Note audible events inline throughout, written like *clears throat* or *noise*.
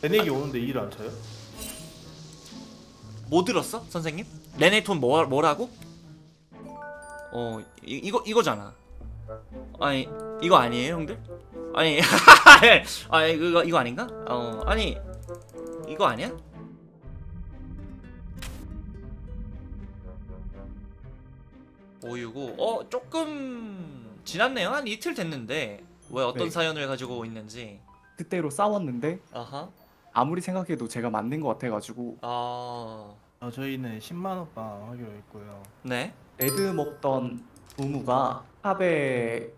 레넥이 오는데 일을 안 쳐요? 뭐 들었어 선생님? 레네톤 뭐 뭐라고? 어 이, 이거 이거잖아. 아니 이거 아니에요 형들? 아니 *laughs* 아니 이거 이거 아닌가? 어 아니 이거 아니야? 오유고 어 조금 지났네요 한 이틀 됐는데 왜 어떤 네. 사연을 가지고 있는지 그때로 싸웠는데 아하 아무리 생각해도 제가 맞는 것 같아가지고 아 어, 저희는 10만 원빵 하기로 했고요. 네. 레드 먹던 우무가 탑에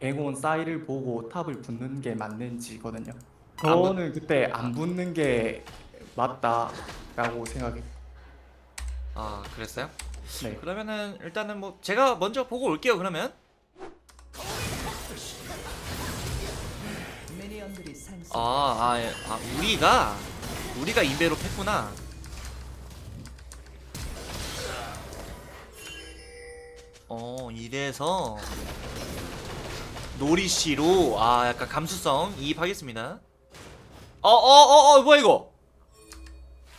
앵온 싸이를 보고 탑을 붙는 게 맞는지거든요. 안 붙- 저는 그때 안 붙는 게 맞다라고 생각했고 아 그랬어요? 네. 그러면은 일단은 뭐 제가 먼저 보고 올게요 그러면 아, 아, 예. 아 우리가 우리가 인베로 팼구나 어 이래서 노리씨로 아 약간 감수성 이입하겠습니다 어어 어 어 뭐야 이거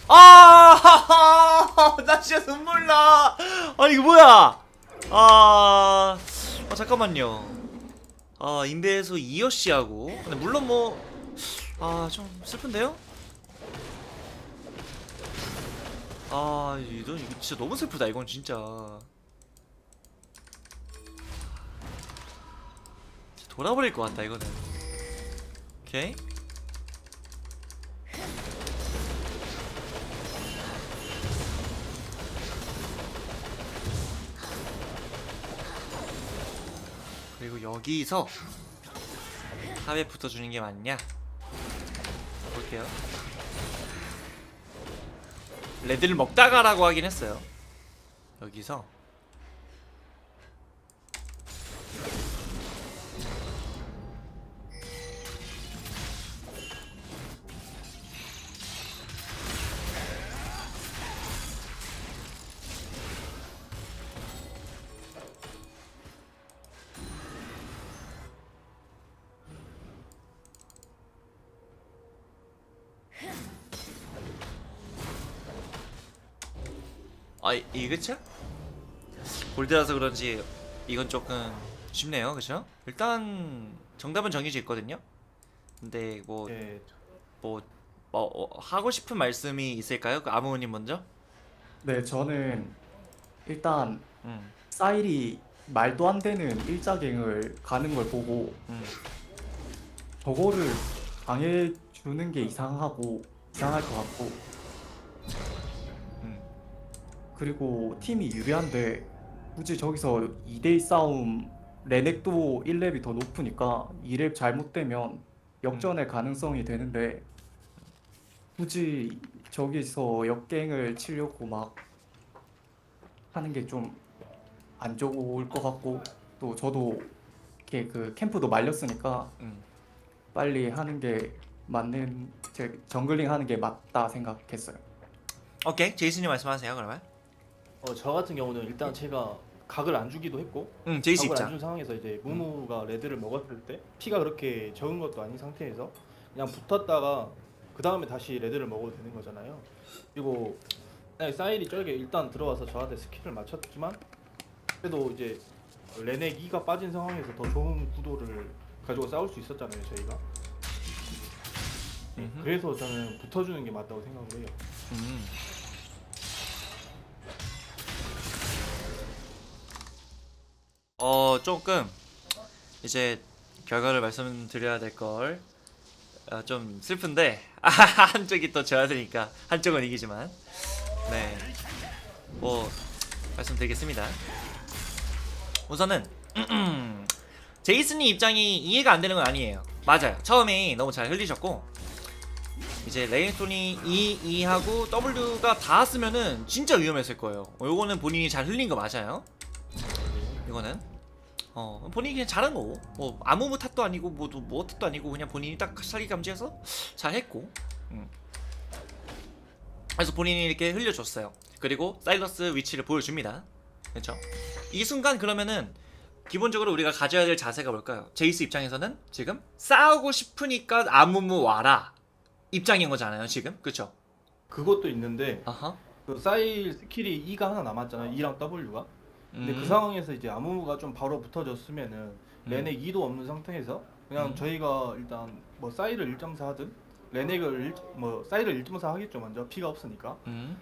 아, 나 진짜 눈물 나. 아니 이거 뭐야? 아, 아 잠깐만요. 아 인베에서 이어 씨하고, 근데 물론 뭐, 아 좀 슬픈데요? 아 이거 진짜 너무 슬프다 이건. 진짜 돌아버릴 것 같다 이거는. 오케이. 여기서 탑에 붙어주는 게 맞냐? 볼게요. 레드를 먹다가라고 하긴 했어요. 여기서 그쵸? 골드라서 그런지 이건 조금 쉽네요, 그쵸? 일단 정답은 정해져 있거든요. 근데 뭐 예, 뭐, 뭐 어, 하고 싶은 말씀이 있을까요? 그 아무님 먼저. 네, 저는 일단 음, 사일이 말도 안 되는 일자갱을 가는 걸 보고 음, 저거를 당해 주는 게 이상하고 이상할 것 같고 음. 그리고 팀이 유리한데 굳이 저기서 2대2 싸움 레넥도 1렙이 더 높으니까 2렙 잘못되면 역전의 가능성이 되는데 굳이 저기서 역갱을 치려고 막 하는 게 좀 안 좋을 것 같고 또 저도 이렇게 그 캠프도 말렸으니까 음. 빨리 하는 게 맞는 제 정글링 하는 게 맞다 생각했어요. 오케이, 제이슨님 말씀하세요, 그러면. 어, 저 같은 경우는 일단 제가 각을 안 주기도 했고 음, 제이스 각을 안 입장. 준 상황에서 이제 무무가 레드를 먹었을 때 피가 그렇게 적은 것도 아닌 상태에서 그냥 붙었다가 그 다음에 다시 레드를 먹어도 되는 거잖아요. 그리고 그냥 사일이 저게 일단 들어와서 저한테 스킬을 맞췄지만 그래도 이제 레넥 2가 빠진 상황에서 더 좋은 구도를 가지고 싸울 수 있었잖아요 저희가. 음흠. 그래서 저는 붙어주는 게 맞다고 생각을 해요. 음. 어 조금 이제 결과를 말씀드려야 될 걸. 아, 좀 슬픈데 아, *laughs* 한쪽이 또 져야 되니까 한쪽은 이기지만 네. 뭐 말씀드리겠습니다. 우선은 *clears throat* 제이슨님 입장이 이해가 안 되는 건 아니에요. 맞아요. 처음에 너무 잘 흘리셨고 이제 레인스톤이 E, E 하고 W가 닿았으면은 진짜 위험했을 거예요. 어, 요거는 본인이 잘 흘린 거 맞아요. 이거는 어 본인이 그냥 잘한 거고 뭐 아무 뭐 탓도 아니고 뭐도 뭐 탓도 아니고 그냥 본인이 딱 살기 감지해서 잘했고 음. 그래서 본인이 이렇게 흘려줬어요. 그리고 사일러스 위치를 보여줍니다. 그렇죠? 이 순간 그러면은 기본적으로 우리가 가져야 될 자세가 뭘까요? 제이스 입장에서는 지금 싸우고 싶으니까 아무무 와라 입장인 거잖아요 지금 그쵸? 그것도 있는데 아하 그 사일 스킬이 E가 하나 남았잖아요. E랑 W가. 근데 음. 그 상황에서 이제 아무무가 좀 바로 붙어줬으면은 레넥 2도 없는 상태에서 그냥 음. 저희가 일단 뭐 사이를 1.4 하든 레넥을 1, 뭐 사이를 1.4 하겠죠 먼저 피가 없으니까 음.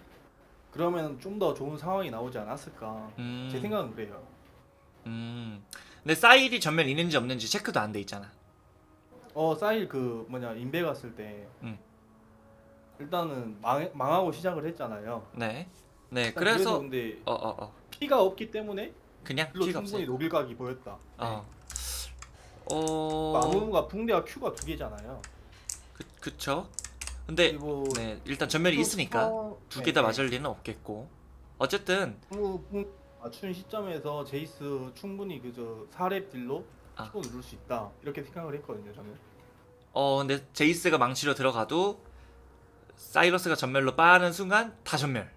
그러면 좀 더 좋은 상황이 나오지 않았을까 음. 제 생각은 그래요 음. 근데 사일이 전면 있는지 없는지 체크도 안 돼 있잖아 어 사일 그 뭐냐 인베 갔을 때 음. 일단은 망, 망하고 시작을 했잖아요 네. 네 일단 그래서 근데 어어 어, 피가 없기 때문에 그냥 피가 충분히 없어요. 노빌 각이 보였다. 어. 네. 어. 아무무가 붕대와 Q가 두 개잖아요. 그, 그쵸? 근데 그리고 네 일단 전멸이 있으니까 두 개다 네, 맞을 리는 없겠고. 어쨌든 뭐, 뭐 맞춘 시점에서 제이스 충분히 그저 4렙 딜로 아. 치고 누를 수 있다. 이렇게 생각을 했거든요 저는. 어 근데 제이스가 망치로 들어가도 사이러스가 전멸로 빠는 순간 다 전멸.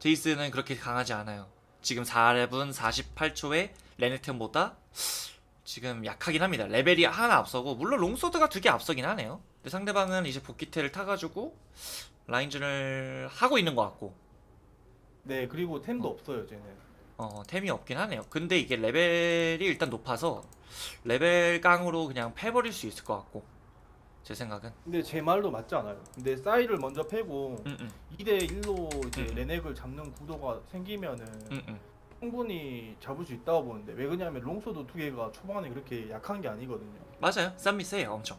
제이스는 그렇게 강하지 않아요 지금 4렙은 48초에 레넥템보다 지금 약하긴 합니다. 레벨이 하나 앞서고 물론 롱소드가 두 개 앞서긴 하네요. 근데 상대방은 이제 복귀태를 타가지고 라인전을 하고 있는 것 같고. 네 그리고 템도 없어요 쟤는. 어 템이 없긴 하네요. 근데 이게 레벨이 일단 높아서 레벨 깡으로 그냥 패버릴 수 있을 것 같고 제 생각은? 근데 제 말도 맞지 않아요. 근데 사이를 먼저 패고 음, 음, 2대 1로 이제 음. 레넥을 잡는 구도가 생기면은 음, 음. 충분히 잡을 수 있다고 보는데 왜 그러냐면 롱소드 두 개가 초반에 그렇게 약한 게 아니거든요. 맞아요. 쌈미 세요 엄청.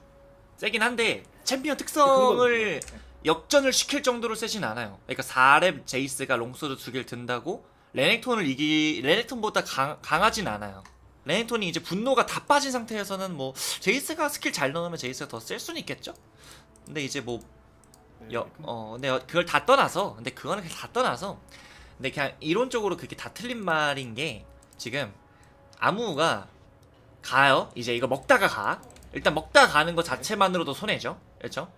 세긴 한데 챔피언 특성을 역전을 시킬 정도로 세진 않아요. 그러니까 4렙 제이스가 롱소드 두 개를 든다고 레넥톤을 이기 레넥톤보다 강, 강하진 않아요 레넥톤이 이제 분노가 다 빠진 상태에서는 뭐 제이스가 스킬 잘 넣으면 제이스가 더셀 수는 있겠죠 근데 이제 뭐 네, 여, 근데 어, 근데 여- 그걸 다 떠나서, 근데 그거는 그냥 다 떠나서, 근데 그냥 이론적으로 그게 다 틀린 말인 게 지금 아무가 가요. 이제 이거 먹다가 가. 일단 먹다가 가는 거 자체만으로도 손해죠. 그렇죠?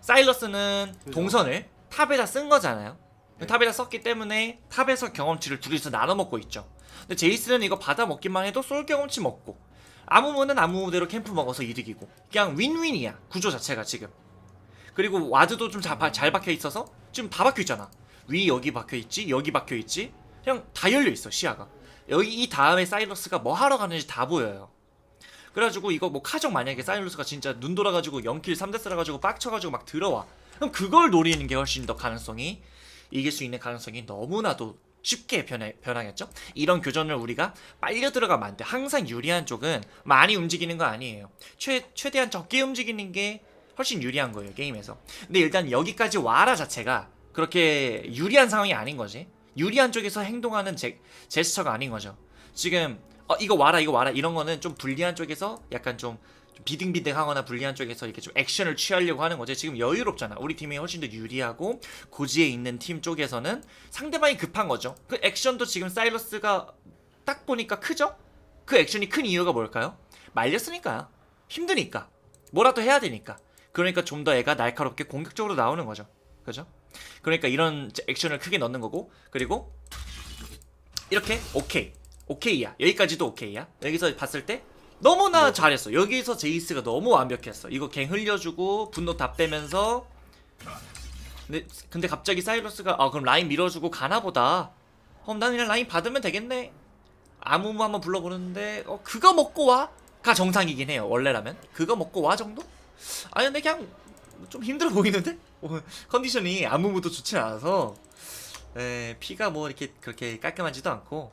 사일러스는. 동선을 탑에다 쓴 거잖아요. 네. 탑에다 썼기 때문에 탑에서 경험치를 둘이서 나눠 먹고 있죠. 근데 제이스는 이거 받아 먹기만 해도 솔 경험치 먹고 아무무는 아무무대로 캠프 먹어서 이득이고 그냥 윈윈이야 구조 자체가 지금. 그리고 와드도 좀 잘 박혀 있어서 지금 다 박혀 있잖아. 위 여기 박혀 있지 여기 박혀 있지. 그냥 다 열려 있어 시야가. 여기 이 다음에 사이러스가 뭐 하러 가는지 다 보여요. 그래가지고 이거 뭐 카정 만약에 사이러스가 진짜 눈 돌아가지고 0킬 3데스라 가지고 빡쳐가지고 막 들어와. 그럼 그걸 노리는 게 훨씬 더 가능성이 이길 수 있는 가능성이 너무나도 쉽게 변해, 변하겠죠? 이런 교전을 우리가 빨려 들어가면 안 돼. 항상 유리한 쪽은 많이 움직이는 거 아니에요. 최, 최대한 적게 움직이는 게 훨씬 유리한 거예요, 게임에서. 근데 일단 여기까지 와라 자체가 그렇게 유리한 상황이 아닌 거지. 유리한 쪽에서 행동하는 제, 제스처가 아닌 거죠. 지금, 어, 이거 와라, 이거 와라, 이런 거는 좀 불리한 쪽에서 약간 좀, 좀 비등비등하거나 불리한 쪽에서 이렇게 좀 액션을 취하려고 하는 거지. 지금 여유롭잖아. 우리 팀이 훨씬 더 유리하고 고지에 있는 팀 쪽에서는 상대방이 급한 거죠. 그 액션도 지금 사이러스가 딱 보니까 크죠? 그 액션이 큰 이유가 뭘까요? 말렸으니까요. 힘드니까. 뭐라도 해야 되니까. 그러니까 좀 더 애가 날카롭게 공격적으로 나오는 거죠. 그죠? 그러니까 이런 액션을 크게 넣는 거고 그리고 이렇게 오케이. 오케이야. 여기까지도 오케이야. 여기서 봤을 때 너무나 잘했어. 여기서 제이스가 너무 완벽했어. 이거 갱 흘려주고 분노 다 빼면서 근데, 근데 갑자기 사이러스가 아 그럼 라인 밀어주고 가나보다 그럼 난 그냥 라인 받으면 되겠네 아무무 한번 불러보는데 어 그거 먹고 와 가 정상이긴 해요 원래라면 그거 먹고 와 정도? 아니 근데 그냥 좀 힘들어 보이는데? 어, 컨디션이 아무무도 좋지 않아서 에, 피가 뭐 이렇게 그렇게 깔끔하지도 않고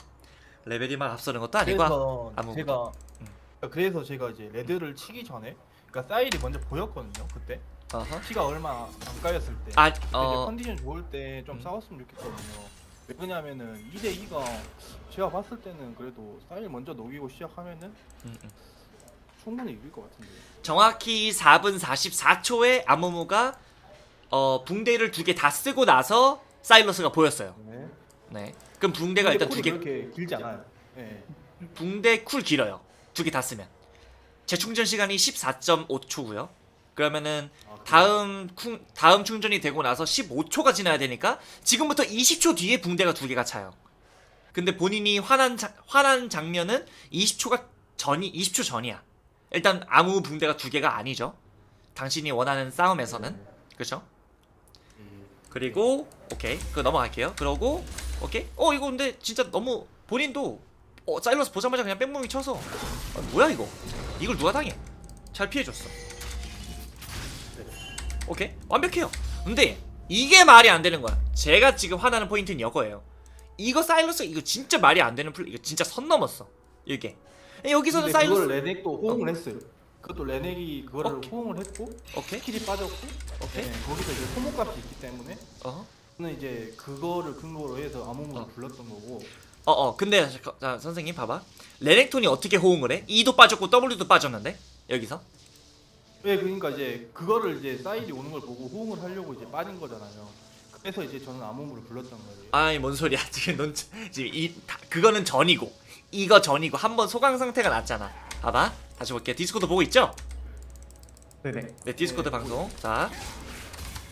레벨이 막 앞서는 것도 아니고 그래서 아무것도. 제가 음. 그래서 제가 이제 레드를 치기 전에 그러니까 사일이 먼저 보였거든요 그때 어허. 피가 얼마 안 까였을 때 아, 이제 어, 컨디션 좋을 때 좀 음. 싸웠으면 좋겠거든요. 왜 그러냐면은 2대 2가 제가 봤을 때는 그래도 사일 먼저 녹이고 시작하면은 음, 음. 충분히 이길 것 같은데. 정확히 4분 44초에 아무무가 어, 붕대를 두 개 다 쓰고 나서 사일러스가 보였어요. 네. 네. 그럼 붕대가 일단 두 개, 그렇게 길지 않아요. 네. 붕대 쿨 길어요. 두 개 다 쓰면. 재충전 시간이 14.5초고요. 그러면은 아? 다음 쿵, 다음 충전이 되고 나서 15초가 지나야 되니까 지금부터 20초 뒤에 붕대가 두 개가 차요. 근데 본인이 화난 자, 화난 장면은 20초가 전이 20초 전이야. 일단 아무 붕대가 두 개가 아니죠. 당신이 원하는 싸움에서는 그쵸? 음. 그리고 오케이 그거 넘어갈게요 그러고 오케이 어 이거 근데 진짜 너무 본인도 어 사일러스 보자마자 그냥 뺑뺑이 쳐서. 아, 뭐야 이거? 이걸 누가 당해? 잘 피해줬어. 오케이. 완벽해요. 근데 이게 말이 안 되는 거야. 제가 지금 화나는 포인트는 이거예요. 이거 사일러스 이거 진짜 말이 안 되는 플레이 이거 진짜 선 넘었어. 이게. 여기서는 근데 사일러스 그걸 레넥도 호응을 했어요. 그것도 레넥이 그거를 오케이. 호응을 했고 오케이. 스킬이 빠졌고 오케이. 네, 거기서 이제 소모값이 있기 때문에 어어 저는 이제 그거를 근거로 해서 아무무를 어. 불렀던 거고 어, 근데 자, 자, 선생님 봐봐 레넥톤이 어떻게 호응을 해? E도 빠졌고 W도 빠졌는데 여기서 왜 그러니까 이제 그거를 이제 사일이 오는 걸 보고 호응을 하려고 이제 빠진 거잖아요. 그래서 이제 저는 아무무를 불렀던 거예요. 아이 뭔 소리야 *laughs* 지금 넌 지금 이 다, 그거는 전이고 이거 전이고 한 번 소강 상태가 났잖아 봐봐 다시 볼게요 디스코드 보고 있죠? 네네. 네 디스코드 네. 방송 자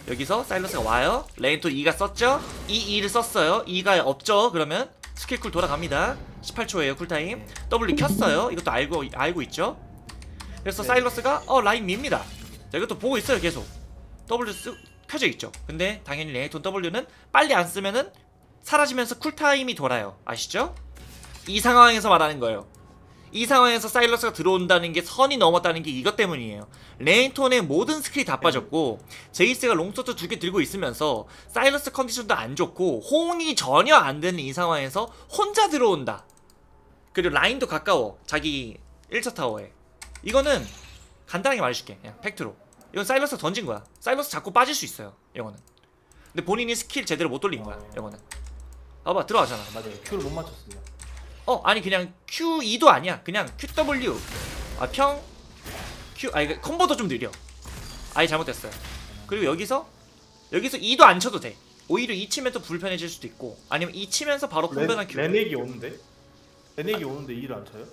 여기서 사일러스가 와요 레인톤 2가 썼죠? 이 2를 썼어요 2가 없죠? 그러면 스킬쿨 돌아갑니다. 18초예요 쿨타임. W 켰어요. 이것도 알고 알고 있죠? 그래서 네. 사일러스가 어 라인 밉니다. 자 이것도 보고 있어요 계속. W 쓰, 켜져 있죠? 근데 당연히 레인톤 W는 빨리 안 쓰면은 사라지면서 쿨타임이 돌아요. 아시죠? 이 상황에서 말하는 거예요 이 상황에서 사일러스가 들어온다는 게 선이 넘었다는 게 이것 때문이에요. 레인톤의 모든 스킬이 다 빠졌고 제이스가 롱서트 두 개 들고 있으면서 사일러스 컨디션도 안 좋고 호응이 전혀 안 되는 이 상황에서 혼자 들어온다. 그리고 라인도 가까워. 자기 1차 타워에. 이거는 간단하게 말해줄게. 그냥 팩트로. 이건 사일러스가 던진 거야. 사일러스 자꾸 빠질 수 있어요. 이거는. 근데 본인이 스킬 제대로 못 돌린 거야. 이거는. 봐봐 들어가잖아. 맞아요. 큐를 못 맞췄습니다. 어 아니 그냥 Q2도 아니야. 그냥 QW 아 평 Q 아니 그 콤보도 좀 느려. 아예 잘못됐어요. 그리고 여기서 여기서 2도 안 쳐도 돼. 오히려 2 치면 또 불편해질 수도 있고 아니면 2 치면서 바로 레, 콤보나 Q 레넥이 오는데? 레넥이 오는데 이를 안 쳐요?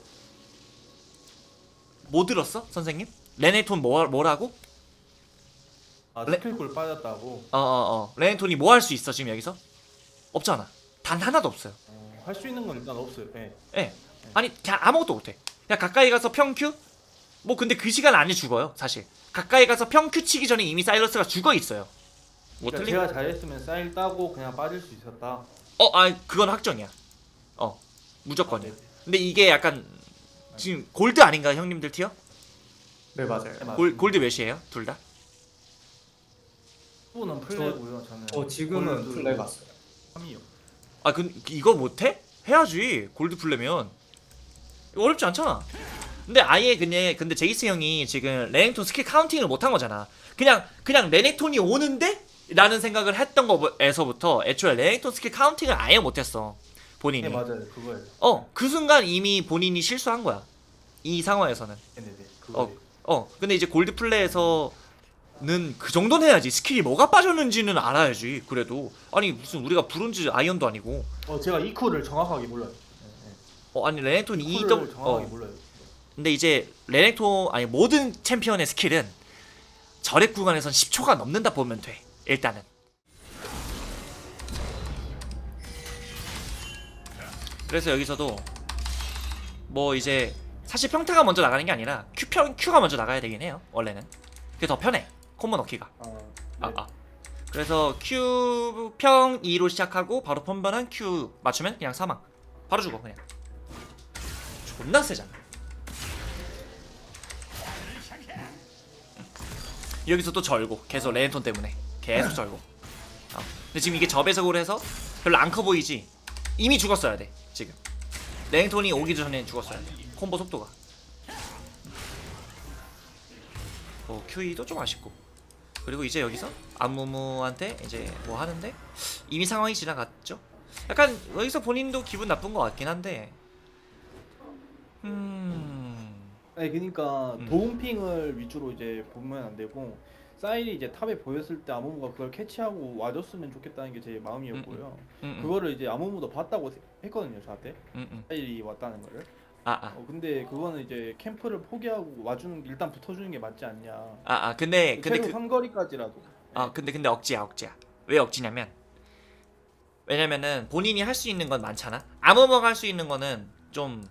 뭐 들었어 선생님? 레네톤 뭐, 뭐라고? 아 레- 스킬골 빠졌다고? 어어어. 레네톤이 뭐 할 수 있어 지금 여기서? 없잖아. 단 하나도 없어요. 어, 할 수 있는 건 일단 없어요. 네. 예 아니 그냥 아무것도 못해 그냥 가까이 가서 평 Q? 뭐 근데 그 시간 안에 죽어요 사실 가까이 가서 평 Q 치기 전에 이미 사일러스가 죽어 있어요 뭐 그러니까 틀린 제가 잘했으면 사일 따고 그냥 빠질 수 있었다. 어, 아, 그건 확정이야. 어, 무조건이야. 아, 네. 근데 이게 약간 지금 골드 아닌가 형님들 티어? 네 맞아요. 네, 맞습니다. 골 골드 몇이에요? 둘 다? 후보는 플레고요. 저는 어 지금은 플레이 갔어요. 3이요. 아, 그 이거 못해? 해야지. 골드 플레면 어렵지 않잖아. 근데 아예 근데 근데 제이스 형이 지금 레넥톤 스킬 카운팅을 못한 거잖아. 그냥 그냥 레넥톤이 오는데? 라는 생각을 했던 거에서부터 애초에 레넥톤 스킬 카운팅을 아예 못했어 본인이. 네 맞아요. 그거예요. 어, 그 순간 이미 본인이 실수한 거야. 이 상황에서는. 네 네 네. 그거. 어, 어, 근데 이제 골드 플레이에서 는그 정도는 해야지. 스킬이 뭐가 빠졌는지는 알아야지. 그래도 아니 무슨 우리가 브론즈 아이언도 아니고. 어 제가 이쿠를 정확하게 몰라요. 네, 어, 아니 레넥톤 네. 2 이쿠를 더블. 정확하게 어, 몰라요. 근데 이제 레넥톤 아니 모든 챔피언의 스킬은 절액 구간에선 10초가 넘는다 보면 돼. 일단은. 그래서 여기서도 뭐 이제 사실 평타가 먼저 나가는 게 아니라 Q 평 Q가 먼저 나가야 되긴 해요. 원래는. 그게 더 편해. 콤보 넣기가. 아, 네. 아, 아. 그래서 Q 평 2로 시작하고 바로 펀번한 Q 맞추면 그냥 사망. 바로 죽어 그냥. 존나 세잖아. 여기서 또 절고 계속 레인톤 때문에 계속 절고. 어. 근데 지금 이게 접해석으로 해서 별로 안 커 보이지. 이미 죽었어야 돼 지금. 레인톤이 오기 전에 죽었어야 돼. 콤보 속도가. 어, Q2도 좀 아쉽고. 그리고 이제 여기서 안무무한테 이제 뭐 하는데 이미 상황이 지나갔죠. 약간 여기서 본인도 기분 나쁜 것 같긴 한데. 음. 네, 그러니까 음. 도움핑을 위주로 이제 보면 안 되고 사일이 이제 탑에 보였을 때 아무무가 그걸 캐치하고 와줬으면 좋겠다는 게 제 마음이었고요. 음, 음, 그거를 이제 아무무도 봤다고 세- 했거든요, 저한테 음, 음. 사일이 왔다는 거를. 아, 아. 어, 근데 그거는 이제 캠프를 포기하고 와주는 게 일단 붙어주는 게 맞지 않냐. 아, 아. 근데 근데 최소 그 삼거리까지라도. 아, 근데 근데 억지야, 억지야. 왜 억지냐면 왜냐면은 본인이 할 수 있는 건 많잖아. 아무모가 할 수 있는 거는 좀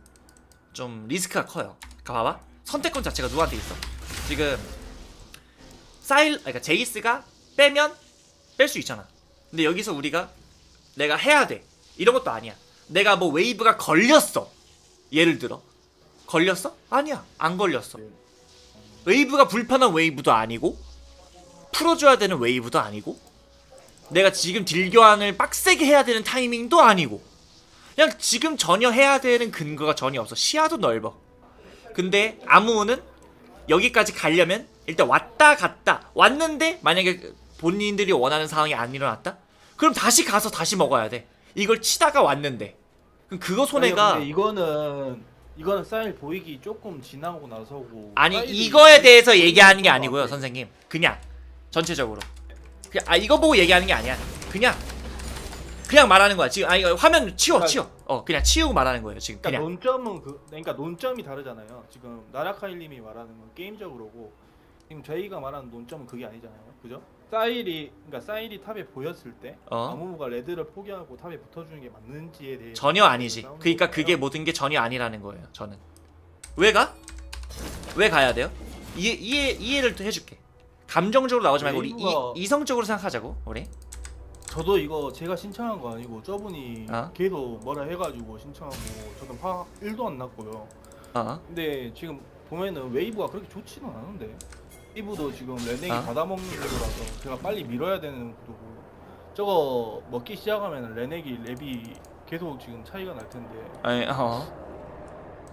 좀 리스크가 커요. 그러니까 봐봐. 선택권 자체가 누구한테 있어? 지금 사일, 그러니까 제이스가 빼면 뺄 수 있잖아. 근데 여기서 우리가 내가 해야 돼. 이런 것도 아니야. 내가 뭐 웨이브가 걸렸어. 예를 들어. 걸렸어? 아니야. 안 걸렸어. 웨이브가 불편한 웨이브도 아니고 풀어줘야 되는 웨이브도 아니고 내가 지금 딜교환을 빡세게 해야 되는 타이밍도 아니고 그냥 지금 전혀 해야 되는 근거가 전혀 없어 시야도 넓어 근데 아무는 여기까지 가려면 일단 왔다 갔다 왔는데 만약에 본인들이 원하는 상황이 안 일어났다? 그럼 다시 가서 다시 먹어야 돼 이걸 치다가 왔는데 그럼 그거 손해가 아니, 근데 이거는 이거는 쌀 보이기 조금 지나고 나서고 아니 이거에 대해서 얘기하는 게 아니고요. 선생님 그냥 전체적으로 그냥 아 이거 보고 얘기하는 게 아니야 그냥 그냥 말하는 거야 지금 아 이거 화면 치워 그러니까- 치워 어 그냥 치우고 말하는 거예요 지금 그러니까 그냥 논점은 그 그러니까 논점이 다르잖아요. 지금 나라카일님이 말하는 건 게임적으로고 지금 저희가 말하는 논점은 그게 아니잖아요. 그죠? 사일이 그러니까 사일이 탑에 보였을 때 어 아무무가 레드를 포기하고 탑에 붙어주는 게 맞는지에 대해 전혀 아니지 싸우는 그러니까 거잖아요. 그게 모든 게 전혀 아니라는 거예요 저는 왜 가? 왜 가야 돼요? 이해 이해 이해를 또 해줄게 감정적으로 나오지 말고 우리 이, 이성적으로 생각하자고 우리 저도 이거 제가 신청한 거 아니고 저분이 어? 걔도 뭐라 해가지고 신청하고 저도 화 1도 안 났고요. 어 근데 지금 보면은 웨이브가 그렇게 좋지는 않은데 웨 이브도 지금 레넥이 어? 받아먹는 구도라서 제가 빨리 밀어야 되는 구도고 저거 먹기 시작하면 레넥이 랩이 계속 지금 차이가 날 텐데 아니 어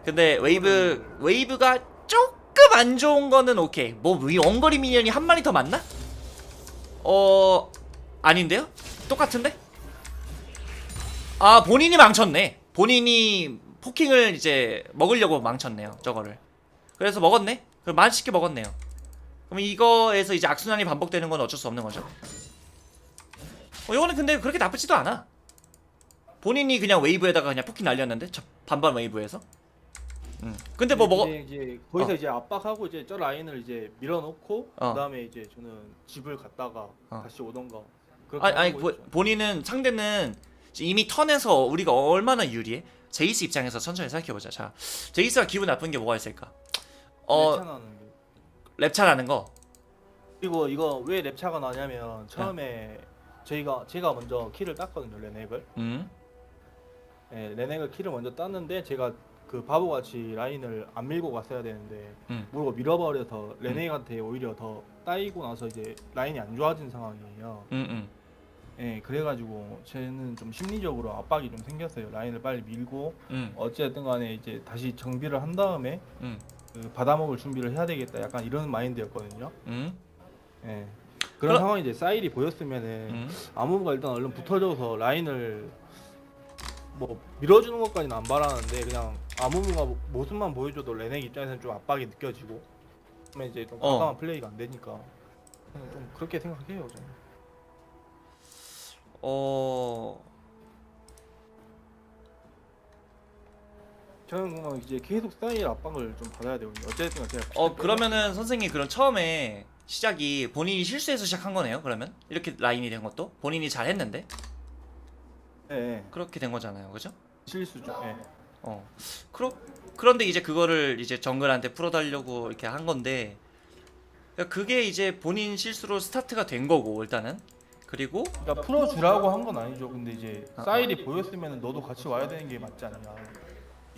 근데 웨이브 웨이브가 조금 안 좋은 거는 오케이 뭐 위- 원거리 미니언이 한 마리 더 많나? 어 아닌데요? 똑같은데? 아 본인이 망쳤네 본인이 포킹을 이제 먹으려고 망쳤네요 저거를 그래서 먹었네? 그럼 맛있게 먹었네요 그럼 이거에서 이제 악순환이 반복되는 건 어쩔 수 없는 거죠 어 이거는 근데 그렇게 나쁘지도 않아 본인이 그냥 웨이브에다가 그냥 포킹 날렸는데 저 반반 웨이브에서 음. 근데 뭐 먹어 이제, 이제 거기서 어. 이제 압박하고 이제 저 라인을 이제 밀어놓고 어. 그다음에 이제 저는 집을 갔다가 어. 다시 오던가 아니, 아니 보. 본인은 상대는 이미 턴에서 우리가 얼마나 유리해? 제이스 입장에서 천천히 생각해보자. 자, 제이스가 기분 나쁜 게 뭐가 있을까? 어, 랩차 나는 게. 랩차 나는 거. 그리고 이거 왜 랩차가 나냐면 처음에 저희가 제가 먼저 키를 땄거든요 레넥을 음, 예, 레넥을 키를 먼저 땄는데 제가 그 바보같이 라인을 안 밀고 갔어야 되는데 음. 모르고 밀어버려서 레넥한테 오히려 더 따이고 나서 이제 라인이 안 좋아진 상황이에요. 음, 음. 예, 그래가지고 쟤는 좀 심리적으로 압박이 좀 생겼어요. 라인을 빨리 밀고 음, 어쨌든 간에 이제 다시 정비를 한 다음에 음, 그 받아먹을 준비를 해야 되겠다. 약간 이런 마인드였거든요. 음, 예. 그런 그럼- 상황이 이제 사일이 보였으면은 음. 아무가 일단 얼른 붙어줘서 라인을 뭐 밀어주는 것까지는 안 바라는데 그냥 아무무가 모습만 보여줘도 레넥 입장에서는 좀 압박이 느껴지고 그러면 이제 좀 어. 과감한 플레이가 안 되니까 그냥 좀 그렇게 생각해요 저는 어, 저는 그냥 이제 계속 사일 압박을 좀 받아야 되거든요 어쨌든 제가 어 그러면은 선생님 그럼 처음에 시작이 본인이 실수해서 시작한 거네요. 그러면 이렇게 라인이 된 것도 본인이 잘했는데 예, 예. 그렇게 된 거잖아요, 그죠? 실수죠 예. 어. 그러, 그런데 이제 그거를 이제 정글한테 풀어달라고 이렇게 한 건데 그러니까 그게 이제 본인 실수로 스타트가 된 거고 일단은 그리고 그러니까 풀어주라고 한 건 아니죠 근데 이제 아. 사일이 보였으면 너도 같이 와야 되는 게 맞지 않냐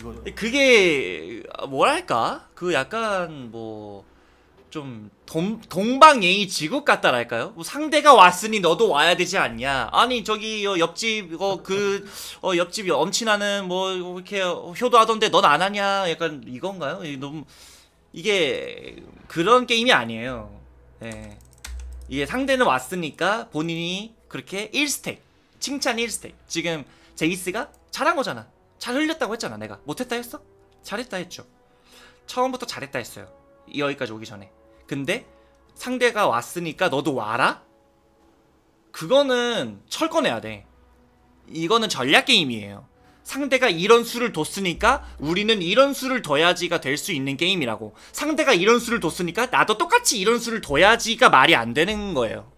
이거죠 그게 뭐랄까 그 약간 뭐좀 동방예의 지국 같다랄까요? 뭐 상대가 왔으니 너도 와야 되지 않냐? 아니 저기 어, 옆집 이거 그 어, 옆집 엄친아는 뭐 이렇게 효도하던데 넌 안 하냐? 약간 이건가요? 이 너무 이게 그런 게임이 아니에요. 예. 이게 상대는 왔으니까 본인이 그렇게 1스택 칭찬 1스택 지금 제이스가 잘한 거잖아 잘 흘렸다고 했잖아 내가. 못했다 했어? 잘했다 했죠. 처음부터 잘했다 했어요. 여기까지 오기 전에. 근데 상대가 왔으니까 너도 와라? 그거는 철권해야 돼. 이거는 전략 게임이에요. 상대가 이런 수를 뒀으니까 우리는 이런 수를 둬야지가 될 수 있는 게임이라고. 상대가 이런 수를 뒀으니까 나도 똑같이 이런 수를 둬야지가 말이 안 되는 거예요.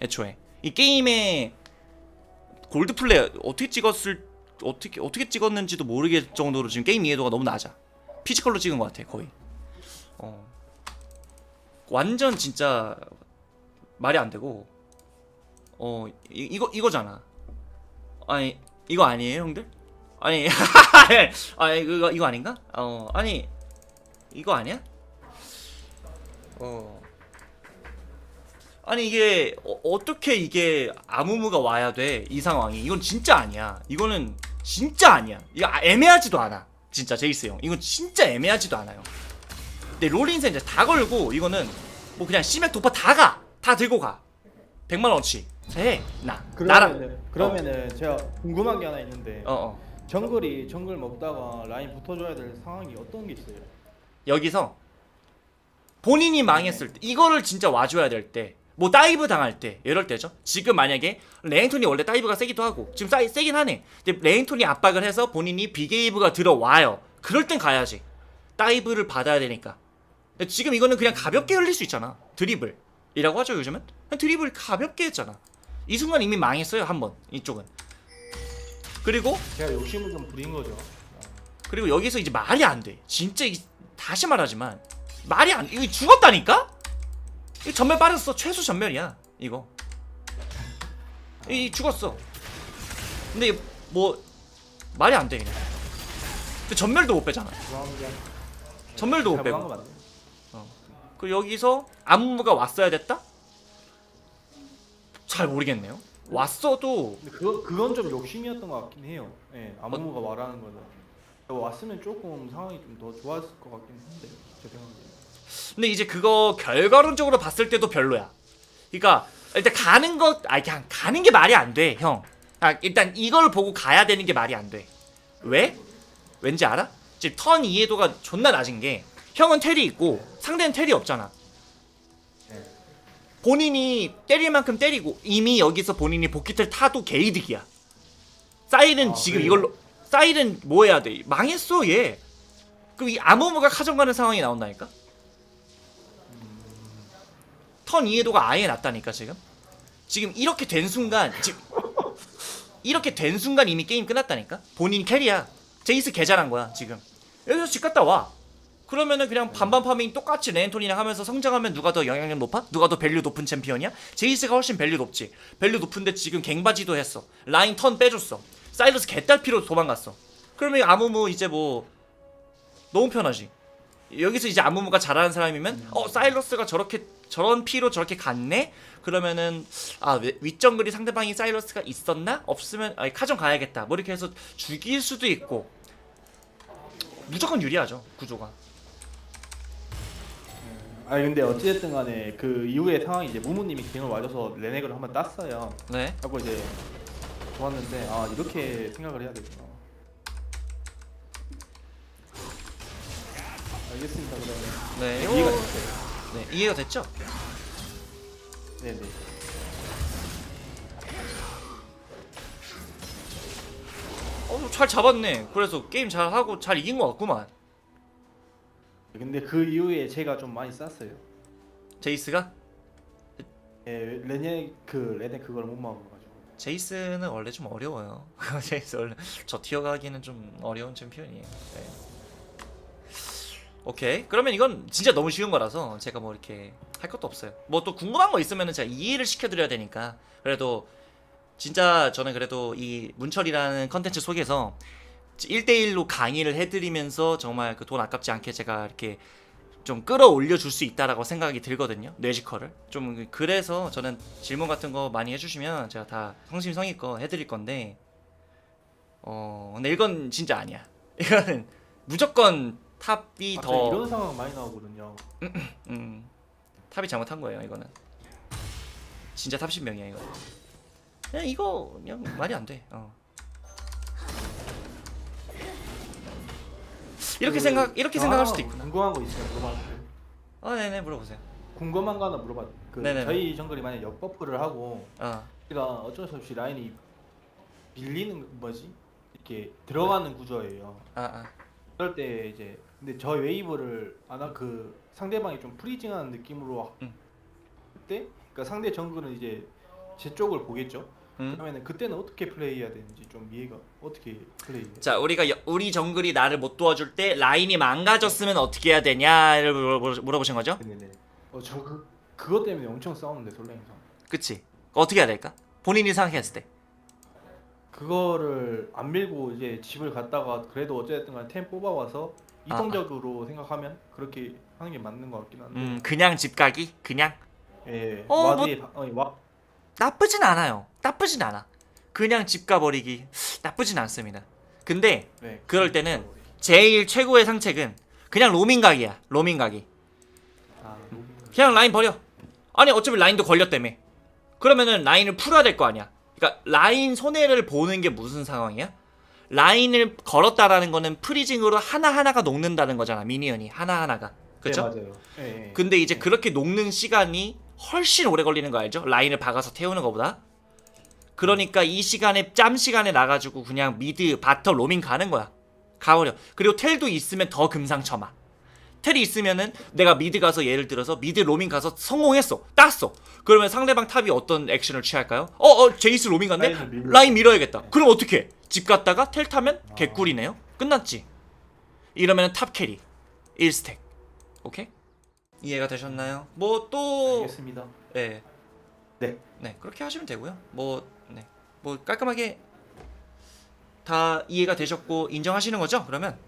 애초에. 이 게임의 골드 플레이 어떻게 찍었을 어떻게 어떻게 찍었는지도 모르겠 정도로 지금 게임 이해도가 너무 낮아 피지컬로 찍은 것 같아 거의 어 완전 진짜 말이 안 되고 어 이, 이거 이거잖아. 아니 이거 아니에요 형들? 아니 *laughs* 아니 이거 이거 아닌가? 어 아니 이거 아니야? 어 아니 이게 어, 어떻게 이게 아무무가 와야 돼 이 상황이 이건 진짜 아니야 이거는 진짜 아니야. 이거 아- 애매하지도 않아. 진짜 제이스 형. 이건 진짜 애매하지도 않아요. 근데 롤린세 이제 다 걸고 이거는 뭐 그냥 시맥 도파 다가다 들고 가. 100만 원어치. 해나. 나랑 그러면은 그러면은 제가 궁금한 게 하나 있는데 어 어. 정글이 정글 먹다가 라인 붙어줘야 될 상황이 어떤 게 있어요? 여기서 본인이 망했을 때 이거를 진짜 와줘야 될 때 뭐 다이브 당할 때 이럴 때죠. 지금 만약에 레인톤이 원래 다이브가 세기도 하고 지금 사이 세긴 하네. 근데 레인톤이 압박을 해서 본인이 비게이브가 들어와요. 그럴 땐 가야지. 다이브를 받아야 되니까. 근데 지금 이거는 그냥 가볍게 흘릴 수 있잖아. 드리블이라고 하죠 요즘은? 드리블 가볍게 했잖아. 이 순간 이미 망했어요 한번. 이쪽은. 그리고 제가 욕심을 좀 부린 거죠. 그리고 여기서 이제 말이 안 돼. 진짜 이, 다시 말하지만 말이 안 이거 죽었다니까? 이 전멸 빠졌어. 최소 전멸이야. 이거. 이 죽었어. 근데 뭐 말이 안 돼. 그냥. 근데 전멸도 못 빼잖아. 전멸도 못 빼고. 그 여기서 안무가 왔어야 됐다? 잘 모르겠네요. 왔어도 근데 그거 그건 좀 욕심이었던 것 같긴 해요. 예, 아무무가 말하는 거는 왔으면 조금 상황이 좀 더 좋았을 것 같긴 한데 제 생각에. 근데 이제 그거 결과론적으로 봤을 때도 별로야. 그러니까 일단 가는 것, 아 그냥 가는 게 말이 안 돼, 형. 아, 일단 이걸 보고 가야 되는 게 말이 안 돼. 왜? 왠지 알아? 지금 턴 이해도가 존나 낮은 게 형은 텔이 있고 상대는 텔이 없잖아. 본인이 때릴 만큼 때리고 이미 여기서 본인이 복귀텔 타도 게이득이야. 사일은 아, 지금 그래요? 이걸로 사일은 뭐 해야 돼? 망했어 얘. 그럼 이 아무무가 카정 가는 상황이 나온다니까? 턴 이해도가 아예 낮다니까 지금? 지금 이렇게 된 순간 지금 이렇게 된 순간 이미 게임 끝났다니까? 본인 캐리야. 제이스 개잘한 거야 지금. 여기서 집 갔다 와. 그러면은 그냥 반반 파밍 똑같이 레인톤이랑 하면서 성장하면 누가 더 영향력 높아? 누가 더 밸류 높은 챔피언이야? 제이스가 훨씬 밸류 높지. 밸류 높은데 지금 갱바지도 했어. 라인 턴 빼줬어. 사이러스 개딸피로 도망갔어. 그러면 아무무 이제 뭐 너무 편하지 여기서 이제 아무무가 잘하는 사람이면 어 사일러스가 저렇게 저런 피로 저렇게 갔네? 그러면은 아 위- 윗정글이 상대방이 사일러스가 있었나? 없으면 아 카정 가야겠다. 뭐 이렇게 해서 죽일 수도 있고. 무조건 유리하죠 구조가. 아니 근데 어찌됐든 간에 그 이후의 상황이 이제 무무님이 갱을 와줘서 레넥을 한번 땄어요. 네. 하고 이제 좋았는데 아 이렇게 생각을 해야 되구나. 알겠습니다 그러면 네, 이해가 이해가, 됐어요. 네, 이해가 됐죠? 네네. 어, 잘 잡았네. 그래서 게임 잘 하고 잘 이긴 것 같구만. 근데 그 이후에 제가 좀 많이 쌌어요. 제이스가? 예, 레넥 그 레넥 그걸 못 막아가지고. 제이스는 원래 좀 어려워요. *laughs* 제이스 원래 저 티어 가기는 좀 어려운 챔피언이에요. 네. 오케이. 그러면 이건 진짜 너무 쉬운 거라서 제가 뭐 이렇게 할 것도 없어요. 뭐 또 궁금한 거 있으면은 제가 이해를 시켜드려야 되니까. 그래도 진짜 저는 그래도 이 문철이라는 컨텐츠 속에서 1대1로 강의를 해드리면서 정말 그 돈 아깝지 않게 제가 이렇게 좀 끌어올려 줄 수 있다라고 생각이 들거든요. 뇌지컬을. 좀 그래서 저는 질문 같은 거 많이 해주시면 제가 다 성심성의껏 해드릴 건데 어 근데 이건 진짜 아니야. *laughs* 이거는 무조건 탑이 아, 더 이런 상황 많이 나오거든요. *clears throat* 음, 탑이 잘못한 거예요 이거는 진짜 탑 신명이야 이거 그냥 이거 그냥 말이 안돼 어. 이렇게 그, 생각 이렇게 저 생각할 하나 수도 있구나 궁금한 거 있으면 물어봐도? 아 네네 물어보세요 궁금한 거 하나 물어봐. 그 네네네. 저희 정글이 만약 역버프를 하고 어 우리가 어쩔 수 없이 라인이 밀리는 뭐지 이렇게 들어가는 구조예요. 아, 아. 그럴 때 이제 근데 저 웨이브를 아나 그 상대방이 좀 프리징하는 느낌으로 음. 그때 그러니까 상대 정글은 이제 제 쪽을 보겠죠. 음. 그러면은 그때는 어떻게 플레이해야 되는지 좀 이해가 어떻게 플레이해? 자 우리가 여- 우리 정글이 나를 못 도와줄 때 라인이 망가졌으면 어떻게 해야 되냐를 물어보, 물어보신 거죠? 네네. 어저 그 그것 때문에 엄청 싸우는데 솔랭에서. 그치 어떻게 해야 될까? 본인이 생각했을 때. 그거를 안 밀고 이제 집을 갔다가 그래도 어쨌든 간에 템 뽑아와서 아, 이성적으로 생각하면 그렇게 하는 게 맞는 것 같긴 한데 음 그냥 집 가기 그냥 예 어, 와드에 바- 아니, 와 나쁘진 않아요. 나쁘진 않아. 그냥 집 가버리기 나쁘진 않습니다. 근데 네, 그럴 때는 제일 최고의 상책은 그냥 로밍 각이야. 로밍 각이. 아. 그냥 라인 버려. 아니 어차피 라인도 걸렸다며. 그러면은 라인을 풀어야 될 거 아니야. 그러니까 라인 손해를 보는 게 무슨 상황이야? 라인을 걸었다라는 거는 프리징으로 하나하나가 녹는다는 거잖아. 미니언이 하나하나가. 그렇죠? 네, 맞아요. 예, 예. 근데 이제 그렇게 녹는 시간이 훨씬 오래 걸리는 거 알죠? 라인을 박아서 태우는 것보다. 그러니까 이 시간에 짬 시간에 나가지고 그냥 미드 바텀 로밍 가는 거야. 가버려. 그리고 텔도 있으면 더 금상첨화. 텔이 있으면은 내가 미드 가서 예를 들어서 미드 로밍 가서 성공했어. 땄어. 그러면 상대방 탑이 어떤 액션을 취할까요? 어, 어, 제이스 로밍 갔네? 라인을. 라인 밀어야겠다. 그럼 어떻게? 집 갔다가 텔 타면 아. 개꿀이네요. 끝났지. 이러면 탑 캐리 1스택. 오케이? 이해가 되셨나요? 뭐또 알겠습니다. 네. 네. 네, 그렇게 하시면 되고요. 뭐 네. 뭐 깔끔하게 다 이해가 되셨고 인정하시는 거죠? 그러면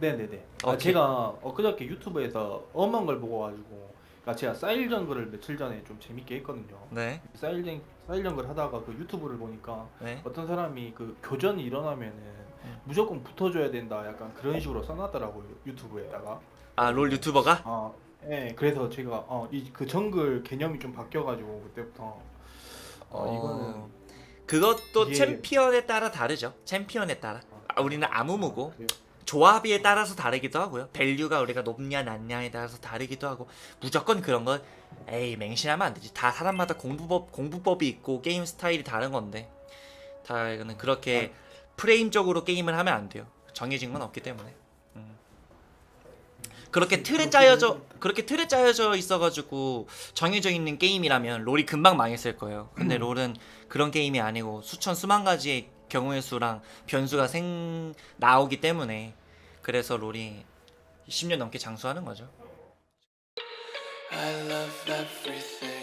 네네네. 아. 제가 엊그저께 유튜브에서 엄한 걸 보고 가지고 그러니까 제가 사일 정글을 며칠 전에 좀 재밌게 했거든요. 네. 사일 정 사일 정글 하다가 그 유튜브를 보니까 네. 어떤 사람이 그 교전이 일어나면은 음. 무조건 붙어줘야 된다 약간 그런 식으로 써놨더라고요 유튜브에다가 아, 롤 유튜버가 아, 예 그래서 제가 어, 이 그 정글 개념이 좀 바뀌어가지고 그때부터 어, 이거는 그것도 이게- 챔피언에 따라 다르죠. 챔피언에 따라. 아, 우리는 아무무고 그래요. 조합에 따라서 다르기도 하고요. 밸류가 우리가 높냐 낮냐에 따라서 다르기도 하고 무조건 그런 건 에이 맹신하면 안 되지. 다 사람마다 공부법 공부법이 있고 게임 스타일이 다른 건데 다 이거는 그렇게 프레임적으로 게임을 하면 안 돼요. 정해진 건 없기 때문에. 음. 그렇게 틀에 짜여져 그렇게 틀에 짜여져 있어가지고 정해져 있는 게임이라면 롤이 금방 망했을 거예요. 근데 롤은 그런 게임이 아니고 수천 수만 가지의 경우의 수랑 변수가 생 나오기 때문에 그래서 롤이 10년 넘게 장수하는 거죠. I love everything.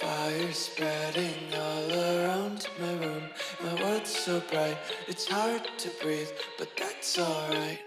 Fire spreading all around my room. My world's so bright, it's hard to breathe, but that's alright.